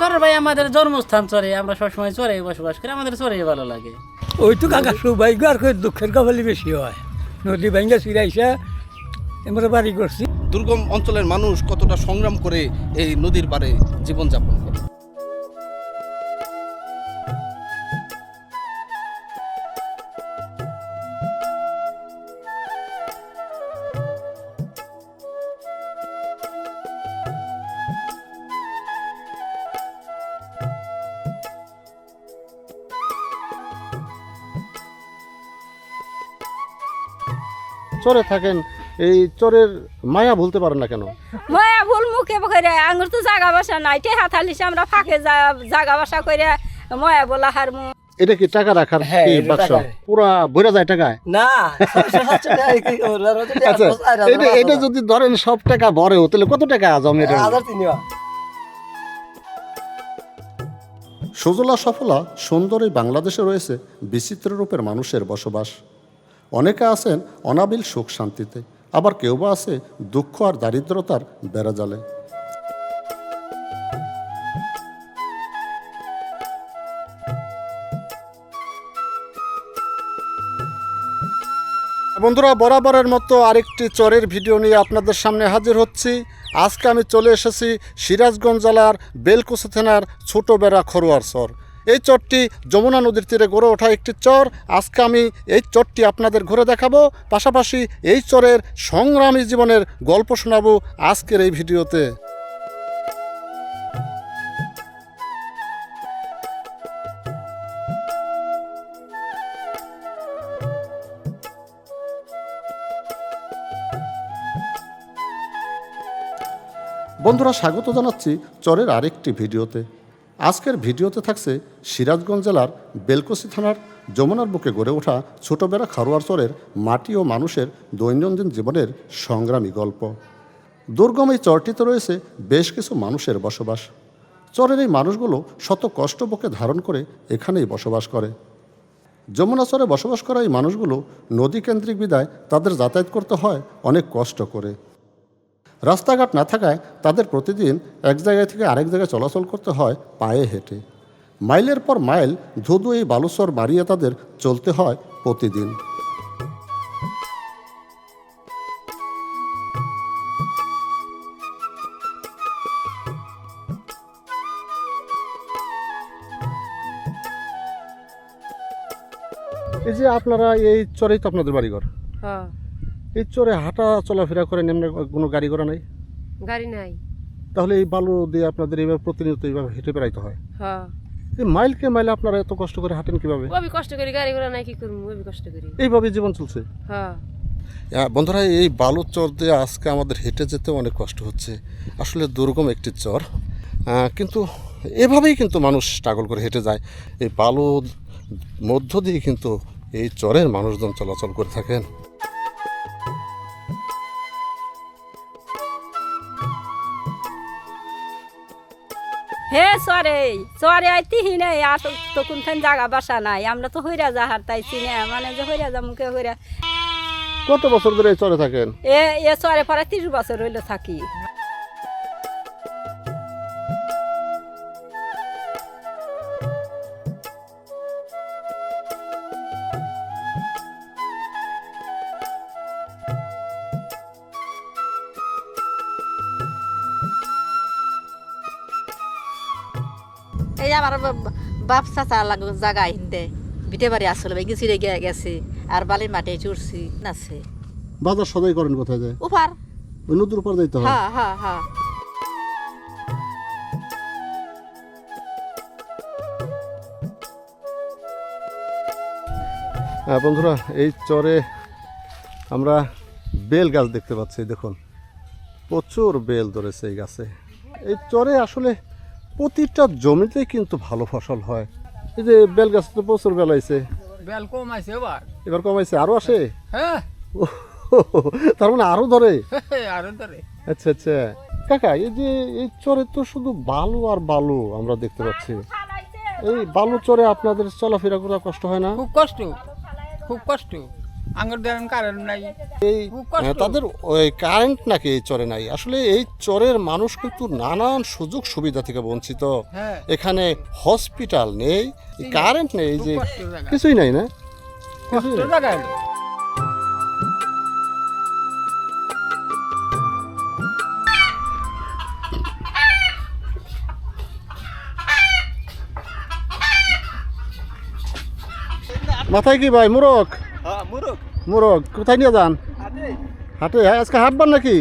চরে ভাই আমাদের জন্মস্থান চরে আমরা সবসময় চরে বসবাস করি আমাদের চরে ভালো লাগে। ওই তো কাকা সৌভাগ্য আর কই দুঃখের কপালি বেশি হয়। নদী ভাঙ্গা চিরাইছে আমরা বাড়ি করছি। দুর্গম অঞ্চলের মানুষ কতটা সংগ্রাম করে এই নদীর পারে জীবনযাপন চরে থাকেন এই চরের মায়া ভুলতে পারেন না কেন? মায়া ভুল মুখে করে আঙুর তো জাগা বাসা নাই তে হাতালিছে আমরা ফাঁকে জাগা বাসা করে ময়া বলা হার মু এটা কি টাকা রাখার হ্যাঁ, কি বাক্স? টাকা। পুরা ভরে যায় টাকায়? না আচ্ছা এটা এটা যদি ধরেন সব টাকা ভরে তাহলে কত টাকা জমে এটা? সুজলা সফলা সুন্দর এই বাংলাদেশে রয়েছে বিচিত্র রূপের মানুষের বসবাস। অনেকে আছেন অনাবিল সুখ শান্তিতে, আবার কেউ বা আছে দুঃখ আর দারিদ্রতার বেড়াজালে। বন্ধুরা, বরাবরের মতো আরেকটি চরের ভিডিও নিয়ে আপনাদের সামনে হাজির হচ্ছি। আজকে আমি চলে এসেছি সিরাজগঞ্জ জেলার বেলকুচি থানার ছোট বেড়া খরুয়ার চর। এই চরটি যমুনা নদীর তীরে গড়ে ওঠা একটি চর। আজকে আমি এই চরটি আপনাদের ঘুরে দেখাবো। পাশাপাশি এই চরের সংগ্রামী জীবনের গল্প শোনাবো আজকের এই ভিডিওতে। বন্ধুরা, স্বাগত জানাচ্ছি চরের আরেকটি ভিডিওতে। আজকের ভিডিওতে থাকছে সিরাজগঞ্জ জেলার বেলকুচি থানার যমুনার বুকে গড়ে ওঠা ছোটবেড়া খারোয়ার চরের মাটি ও মানুষের দৈনন্দিন জীবনের সংগ্রামী গল্প। দুর্গম এই চরটিতে রয়েছে বেশ কিছু মানুষের বসবাস। চরের এই মানুষগুলো শত কষ্ট বুকে ধারণ করে এখানেই বসবাস করে। যমুনা চরে বসবাস করা এই মানুষগুলো নদী কেন্দ্রিক বিদায় তাদের যাতায়াত করতে হয় অনেক কষ্ট করে। রাস্তাঘাট না থাকায় তাদের প্রতিদিন এক জায়গা থেকে আরেক জায়গায় চলাচল করতে হয় পায়ে হেঁটে। মাইলের পর মাইল ধুধু এই বালুচর মারিয়ে তাদের চলতে হয় প্রতিদিন। এই যে আপনারা এই চরেই তো আপনাদের বাড়িঘর? হ্যাঁ। এই চরে হাঁটা চলাফেরা করেন এমনি কোনো গাড়ি ঘোড়া নাই? গাড়ি নাই। তাহলে এই বালু দিয়ে আপনাদের এইভাবে প্রতিনিয়ত এইভাবে হেঁটে বেড়াইতে হয়? হ্যাঁ এই মাইলকে মাইল আপনারা এত কষ্ট করে হাঁটেন কীভাবে? ওবি কষ্ট করি গাড়ি ঘোড়া নাই কি করব? ওবি কষ্ট করি। এইভাবে জীবন চলছে? হ্যাঁ বন্ধুরা এই বালু চর দিয়ে আজকে আমাদের হেঁটে যেতে অনেক কষ্ট হচ্ছে। আসলে দুর্গম একটি চর। কিন্তু এভাবেই কিন্তু মানুষ স্ট্রাগল করে হেঁটে যায়। এই বালুর মধ্য দিয়ে কিন্তু এই চরের মানুষজন চলাচল করে থাকেন। হে সরে সরে তিহি নে আর তো- কোনখান জায়গা বাসা নাই। আমরা তো হইরা যাহার তাই চিনে মানে যে হইরা যা মুখে হইরা। কত বছর ধরে চরে থাকেন? এ এ সরে পরে তিরিশ বছর হইল থাকি। এই আমার বা- বাপ চাচা লাগ জাগা হিন্দে। বিটে বাড়ি আসলে গেছে। আর বালির মাঠে চুরছি আছে বাজার সদাই করেন কোথায় যায়? উপার। ওই নদীর উপর যাইতে হয়? হ্যাঁ হ্যাঁ হ্যাঁ। হ্যাঁ বন্ধুরা এই চরে আমরা বেল গাছ দেখতে পাচ্ছি দেখুন। প্রচুর বেল ধরেছে এই গাছে। এই চরে আসলে প্রতিটা জমিতে কিন্তু ভালো ফসল হয়। এই যে বেল গাছ তো প্রচুর বেল হয়েছে বেল কম আছে এবার। এবার কমাইছে আরও আসে? হ্যাঁ। তার মানে আরও ধরে? আরও ধরে। আচ্ছা আচ্ছা। কাকা এই যে এই চরে তো শুধু বালু আর বালু আমরা দেখতে পাচ্ছি। এই বালু চরে আপনাদের চলাফেরা করা কষ্ট হয় না? খুব কষ্ট। খুব কষ্ট। আঙ্গুর দেন কারণ নাই। এই খুব কষ্ট। আহ, তাদের ওই কারেন্ট নাকি এই চরে নাই। আসলে এই চরের মানুষ কিন্তু নানান সুযোগ সুবিধা থেকে বঞ্চিত। হ্যাঁ। এখানে হসপিটাল নেই কারেন্ট নেই যে। কিছুই নাই না। মাথায় কি ভাই মুরগ। মুরগ কোথায় নিয়ে যান? হাটে। হ্যাঁ, আজকে হাটবার নাকি?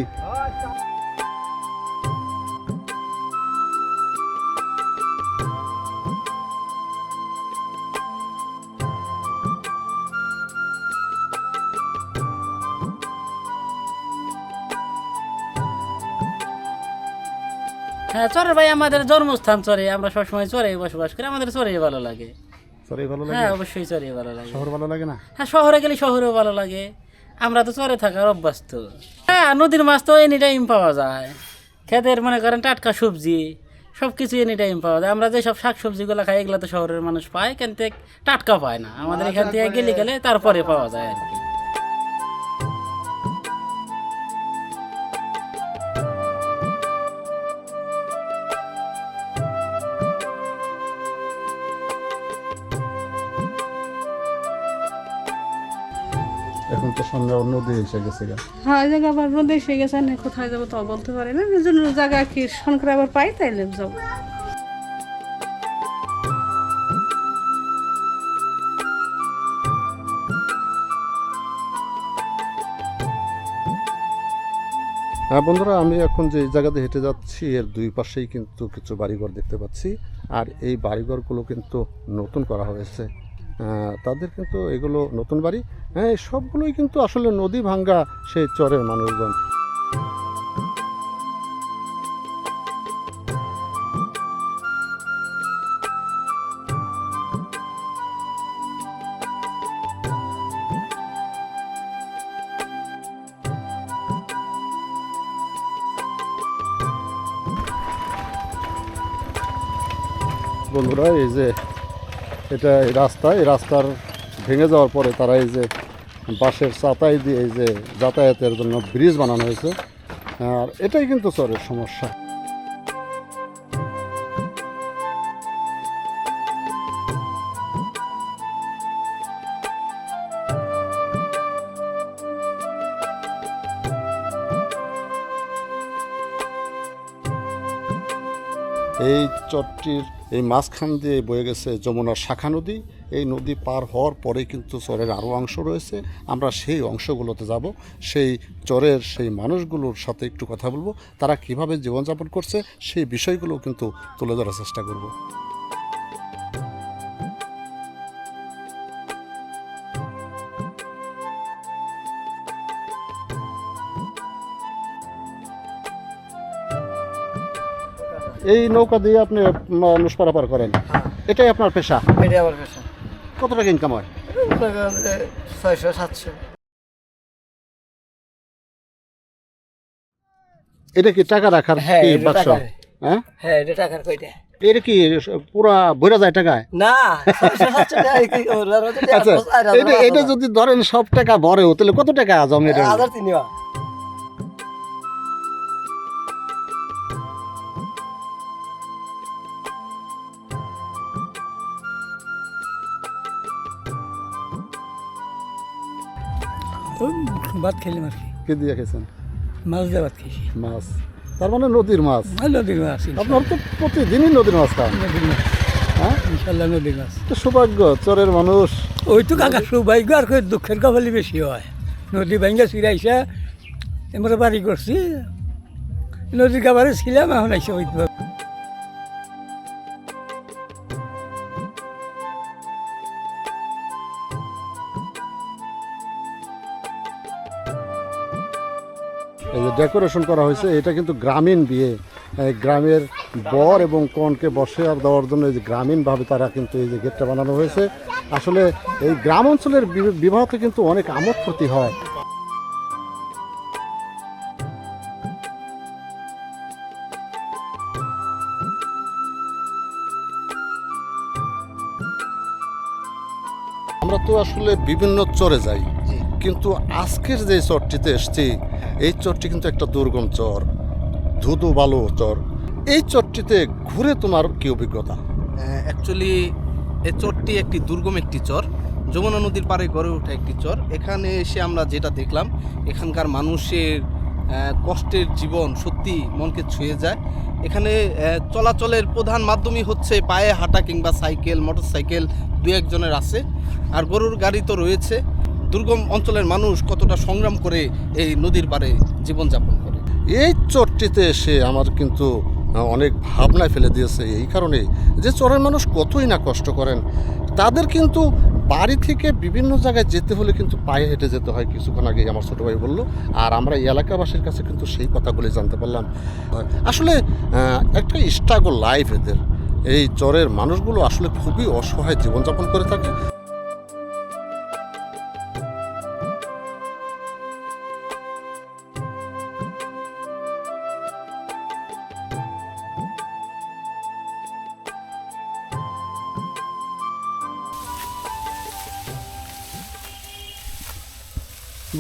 হ্যাঁ চরে ভাই আমাদের জন্মস্থান চরে। আমরা সবসময় চরে বসবাস করি আমাদের চরে ভালো লাগে। চরে ভালো হ্যাঁ অবশ্যই চরে ভালো লাগে। শহর ভালো লাগে না? হ্যাঁ শহরে গেলে শহরেও ভালো লাগে। আমরা তো চরে থাকার অভ্যস্ত। হ্যাঁ নদীর মাছ তো এনি টাইম পাওয়া যায়। খেতের মনে করেন টাটকা সবজি সব কিছু এনি টাইম পাওয়া যায়। আমরা যে সব শাক সবজিগুলো খাই এগুলো তো শহরের মানুষ পায় কিন্তু টাটকা পায় না। আমাদের এখান থেকে গেলে গেলে তারপরে পাওয়া যায় আর কি। এখন তো সামনে নদী এসে গেছে গা। হ্যাঁ ওই জায়গা আবার রোদে এসে গেছে না কোথায় যাব তাও বলতে পারি না। এই জন্য জায়গা কি শঙ্কর আবার পাই তাইলে যাব। হ্যাঁ বন্ধুরা আমি এখন যে জায়গাতে হেঁটে যাচ্ছি এর দুই পাশেই কিন্তু কিছু বাড়িঘর দেখতে পাচ্ছি। আর এই বাড়িঘরগুলো কিন্তু নতুন করা হয়েছে। তাদের কিন্তু এগুলো নতুন বাড়ি। হ্যাঁ সবগুলোই কিন্তু আসলে নদী ভাঙ্গা সেই চরের মানুষজন। বন্ধুরা, এই যে এটা এই রাস্তা, এই রাস্তার ভেঙে যাওয়ার পরে তারা এই যে বাঁশের চাতাই দিয়ে এই যে যাতায়াতের জন্য ব্রিজ বানানো হয়েছে। আর এটাই কিন্তু চরের সমস্যা। চরটির এই মাঝখান দিয়ে বয়ে গেছে যমুনার শাখা নদী। এই নদী পার হওয়ার পরে কিন্তু চরের আরও অংশ রয়েছে। আমরা সেই অংশগুলোতে যাব। সেই চরের সেই মানুষগুলোর সাথে একটু কথা বলব। তারা কীভাবে জীবনযাপন করছে সেই বিষয়গুলো কিন্তু তুলে ধরার চেষ্টা করব। এই নৌকা দিয়ে আপনি মানুষ পারাপার করেন। এটাই আপনার পেশা? এটা আবার পেশা। কত টাকা ইনকাম হয়? ছয়শো সাতশো। এটা কি টাকা রাখার হ্যাঁ, কি এটা বাক্স? হ্যাঁ? হ্যাঁ এটা টাকার কইটা কি পুরা ভরা যায় টাকায়? না আচ্ছা এটা যদি ধরেন সব টাকা ভরেও তাহলে কত টাকা জমে হাজার তিন ভাত খেলাম আর কি? কে দিয়ে খেয়েছেন মাছ দিয়ে ভাত খেয়েছি মাছ। তার মানে নদীর মাছ? নদীর মাছ আপনার তো প্রতিদিনই নদীর মাছ খান। নদীর মাছ। হ্যাঁ? ইনশাল্লাহ নদীর মাছ। তো সৌভাগ্য চরের মানুষ। ওই তো কাকা সৌভাগ্য আর কই দুঃখের কপালি বেশি হয়। নদী ভাঙ্গা চিরাইছে আমরা বাড়ি করছি। নদীর কাবারে ছিলাম এখন আইসে ওই ডেকোরেশন করা হয়েছে এটা কিন্তু গ্রামীণ বিয়ে। গ্রামের বর এবং কনকে বসে আর দেওয়ার জন্য এই যে গ্রামীণভাবে তারা কিন্তু এই যে গেটটা বানানো হয়েছে। আসলে এই গ্রাম অঞ্চলের বিবাহতে কিন্তু অনেক আমোদ প্রতি হয়। আমরা তো আসলে বিভিন্ন চরে যাই কিন্তু আজকের যে চরটিতে এসছি এই চরটি কিন্তু একটা দুর্গম চর, ধুধু বালু চর। এই চরটিতে ঘুরে তোমার কি অভিজ্ঞতা? অ্যাকচুয়ালি এই চরটি একটি দুর্গম একটি চর, যমুনা নদীর পাড়ে গড়ে ওঠা একটি চর। এখানে এসে আমরা যেটা দেখলাম, এখানকার মানুষের কষ্টের জীবন সত্যি মনকে ছুঁয়ে যায়। এখানে চলাচলের প্রধান মাধ্যমই হচ্ছে পায়ে হাঁটা কিংবা সাইকেল, মোটরসাইকেল দু একজনের আছে। আর গরুর গাড়ি তো রয়েছে। দুর্গম অঞ্চলের মানুষ কতটা সংগ্রাম করে এই নদীর পাড়ে জীবনযাপন করে? এই চরটিতে এসে আমার কিন্তু অনেক ভাবনায় ফেলে দিয়েছে। এই কারণে যে চরের মানুষ কতই না কষ্ট করেন, তাদের কিন্তু বাড়ি থেকে বিভিন্ন জায়গায় যেতে হলে কিন্তু পায়ে হেঁটে যেতে হয়। কিছুক্ষণ আগে আমার ছোটো ভাই বলল, আর আমরা এই এলাকাবাসীর কাছে কিন্তু সেই কথাগুলি জানতে পারলাম। আসলে একটা স্ট্রাগল লাইফ এদের। এই চরের মানুষগুলো আসলে খুবই অসহায় জীবনযাপন করে থাকে।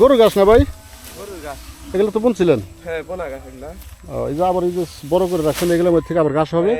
গরু গাছ না ভাই? এগুলো তো বুনছিলেন? হ্যাঁ বোনা গাছ এগুলো। এই যে আবার এই যে বড় করে রাখছেন এগুলো থেকে আবার ঘাস হবে?